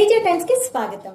Teja times కి స్వాగతం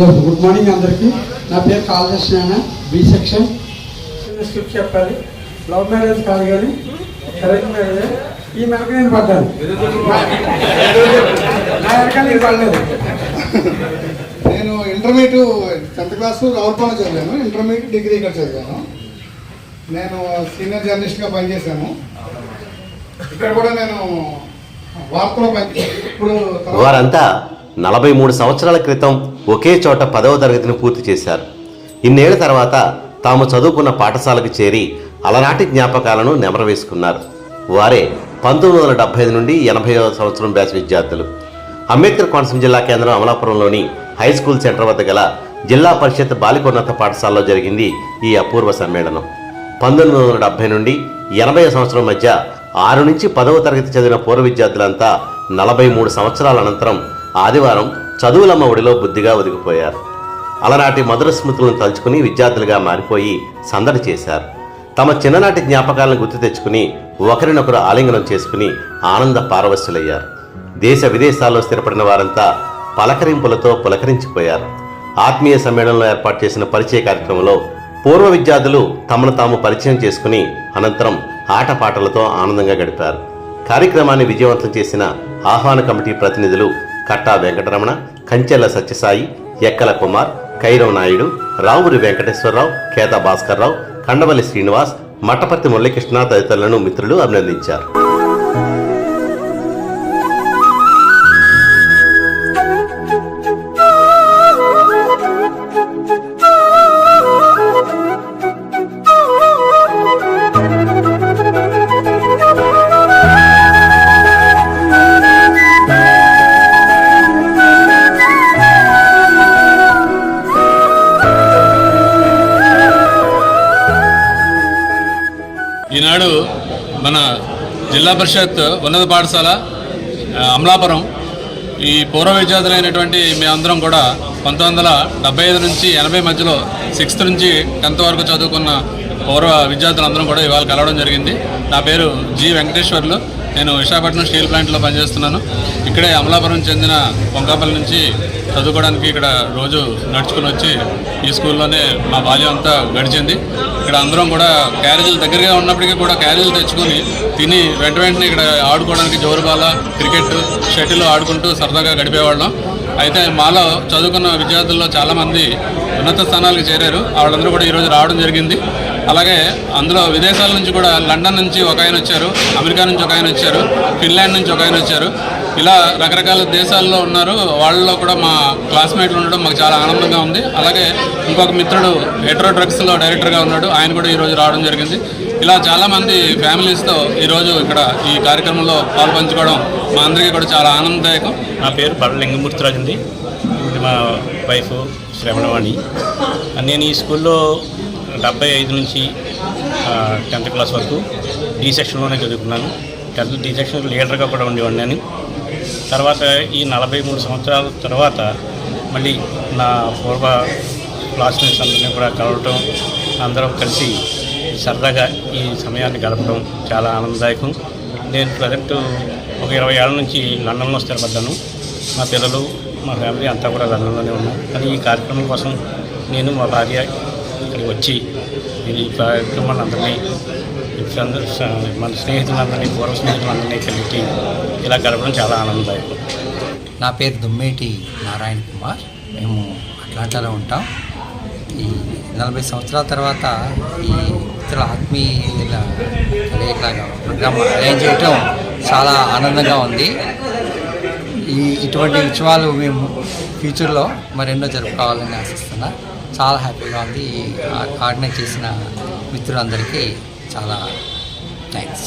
good morning అందరికీ. నా పేరు కాళకృష్ణ బి సెక్షన్. చిన్న స్క్రిప్ట్ చెప్పాలి. లవ్ మ్యారేజ్ కాదు కానీ కరెక్ట్ మ్యారేజ్. ఈ మెనక నేను పడ్డాను. నా వెనక నేను పడలేదు. నేను ఇంటర్మీడియట్ టెన్త్ క్లాస్ రావులపాలెం చదివాను. ఇంటర్మీడియట్ డిగ్రీ ఇక్కడ చదివాను. నేను సీనియర్ జర్నలిస్ట్గా పనిచేశాను. ఇక్కడ కూడా నేను వార్తలో పని ఇప్పుడు తర్వాత- వారంతా నలభై మూడు సంవత్సరాల క్రితం ఒకే చోట పదవ తరగతిని పూర్తి చేశారు. ఇన్నేళ్ళ తర్వాత తాము చదువుకున్న పాఠశాలకు చేరి అలనాటి జ్ఞాపకాలను నెమరవేసుకున్నారు. వారే పంతొమ్మిది వందల డెబ్బై ఐదు నుండి ఎనభై సంవత్సరం బ్యాచ్ విద్యార్థులు. అంబేద్కర్ కోనసీమ జిల్లా కేంద్రం అమలాపురంలోని హై స్కూల్ సెంటర్ వద్ద గల జిల్లా పరిషత్ బాలికోన్నత పాఠశాలలో జరిగింది ఈ అపూర్వ సమ్మేళనం. పంతొమ్మిది వందల డెబ్బై నుండి ఎనభై సంవత్సరం మధ్య ఆరు నుంచి పదవ తరగతి చదివిన పూర్వ విద్యార్థులంతా నలభై మూడు సంవత్సరాల అనంతరం ఆదివారం చదువులమ్మ ఒడిలో బుద్ధిగా ఒదిగిపోయారు. అలనాటి మధుర స్మృతులను తలుచుకుని విద్యార్థులుగా మారిపోయి సందడి చేశారు. తమ చిన్ననాటి జ్ఞాపకాలను గుర్తు తెచ్చుకుని ఒకరినొకరు ఆలింగనం చేసుకుని ఆనంద పారవశులయ్యారు దేశ విదేశాల్లో స్థిరపడిన వారంతా పలకరింపులతో పులకరించిపోయారు. ఆత్మీయ సమ్మేళనంలో ఏర్పాటు చేసిన పరిచయ కార్యక్రమంలో పూర్వ విద్యార్థులు తమను తాము పరిచయం చేసుకుని అనంతరం ఆటపాటలతో ఆనందంగా గడిపారు. కార్యక్రమాన్ని విజయవంతం చేసిన ఆహ్వాన కమిటీ ప్రతినిధులు కట్టా వెంకటరమణ కంచెల సత్యసాయి ఎక్కల కుమార్ కైరవ్ నాయుడు రావురి వెంకటేశ్వరరావు కేత భాస్కర్రావు కండవల్లి శ్రీనివాస్ మట్టపర్తి మురళీకృష్ణ తదితరులను మిత్రులు అభినందించారు. ఈనాడు మన జిల్లా పరిషత్ ఉన్నత పాఠశాల అమలాపురం. ఈ పూర్వ విద్యార్థులైనటువంటి మేమందరం కూడా పంతొమ్మిది వందల డెబ్బై ఐదు నుంచి ఎనభై మధ్యలో సిక్స్త్ నుంచి టెన్త్ వరకు చదువుకున్న పూర్వ విద్యార్థులందరం కూడా ఇవాళ కలవడం జరిగింది. నా పేరు జి వెంకటేశ్వర్లు. నేను విశాఖపట్నం స్టీల్ ప్లాంట్లో పనిచేస్తున్నాను. ఇక్కడే అమలాపురం చెందిన పొంకాపల్లి నుంచి చదువుకోవడానికి ఇక్కడ రోజు నడుచుకుని వచ్చి ఈ స్కూల్లోనే మా బాల్యం అంతా గడిచింది. ఇక్కడ అందరం కూడా క్యారేజీలు దగ్గరగా ఉన్నప్పటికీ కూడా క్యారేజీలు తెచ్చుకొని తిని వెంట వెంటనే ఇక్కడ ఆడుకోవడానికి జోరుబాల క్రికెట్ షటిల్ ఆడుకుంటూ సరదాగా గడిపేవాళ్ళం. అయితే మాలో చదువుకున్న విద్యార్థుల్లో చాలామంది ఉన్నత స్థానాలకు చేరారు. వాళ్ళందరూ కూడా ఈరోజు రావడం జరిగింది. అలాగే అందులో విదేశాల నుంచి కూడా లండన్ నుంచి ఒక ఆయన వచ్చారు అమెరికా నుంచి ఒక ఆయన వచ్చారు ఫిన్లాండ్ నుంచి ఒక ఆయన వచ్చారు. ఇలా రకరకాల దేశాల్లో ఉన్నారు. వాళ్ళలో కూడా మా క్లాస్మేట్లు ఉండడం మాకు చాలా ఆనందంగా ఉంది. అలాగే ఇంకొక మిత్రుడు ఎట్రో డ్రగ్స్లో డైరెక్టర్గా ఉన్నాడు. ఆయన కూడా ఈరోజు రావడం జరిగింది. ఇలా చాలామంది ఫ్యామిలీస్తో ఈరోజు ఇక్కడ ఈ కార్యక్రమంలో పాల్పంచుకోవడం మా అందరికీ కూడా చాలా ఆనందదాయకం. నా పేరు బడ లింగమూర్తిరాజు అండి. ఇది మా వైఫ్ శ్రవణవాణి. నేను ఈ స్కూల్లో డెబ్బై ఐదు నుంచి టెన్త్ క్లాస్ వరకు డి సెక్షన్లోనే చదువుకున్నాను. టెన్త్ డి సెక్షన్ లీడర్గా కూడా ఉండేవాడిని నేను. తర్వాత ఈ నలభై మూడు సంవత్సరాల తర్వాత మళ్ళీ నా పూర్వ క్లాస్మేట్స్ అందరినీ కూడా కలవటం అందరం కలిసి సరదాగా ఈ సమయాన్ని గడపడం చాలా ఆనందదాయకం. నేను ప్రజెంట్ ఒక ఇరవై ఏళ్ళ నుంచి లండన్లో స్థిరపడ్డాను. మా పిల్లలు మా ఫ్యామిలీ అంతా కూడా లండన్లోనే ఉన్నాం. కానీ ఈ కార్యక్రమం కోసం నేను మా భార్య ఇక్కడికి వచ్చి ఈ కార్యక్రమాన్ని అందరినీ మన స్నేహితులందరినీ పూర్వ స్నేహితులందరినీ కలిపి ఇలా గడపడం చాలా ఆనందదాయకం. నా పేరు దుమ్మేటి నారాయణ కుమార్. మేము అట్లాంటాలో ఉంటాం. ఈ నలభై సంవత్సరాల తర్వాత ఈ ఇతర ఆత్మీయుల కలయికలాగా ప్రోగ్రామ్ అరేంజ్ చేయటం చాలా ఆనందంగా ఉంది. ఈ ఇటువంటి ఉత్సవాలు మేము ఫ్యూచర్లో మరెన్నో జరుపుకోవాలని ఆశిస్తున్నా. చాలా హ్యాపీగా ఉంది. ఈ ఆర్గనైజ్ చేసిన మిత్రులందరికీ చాలా థ్యాంక్స్.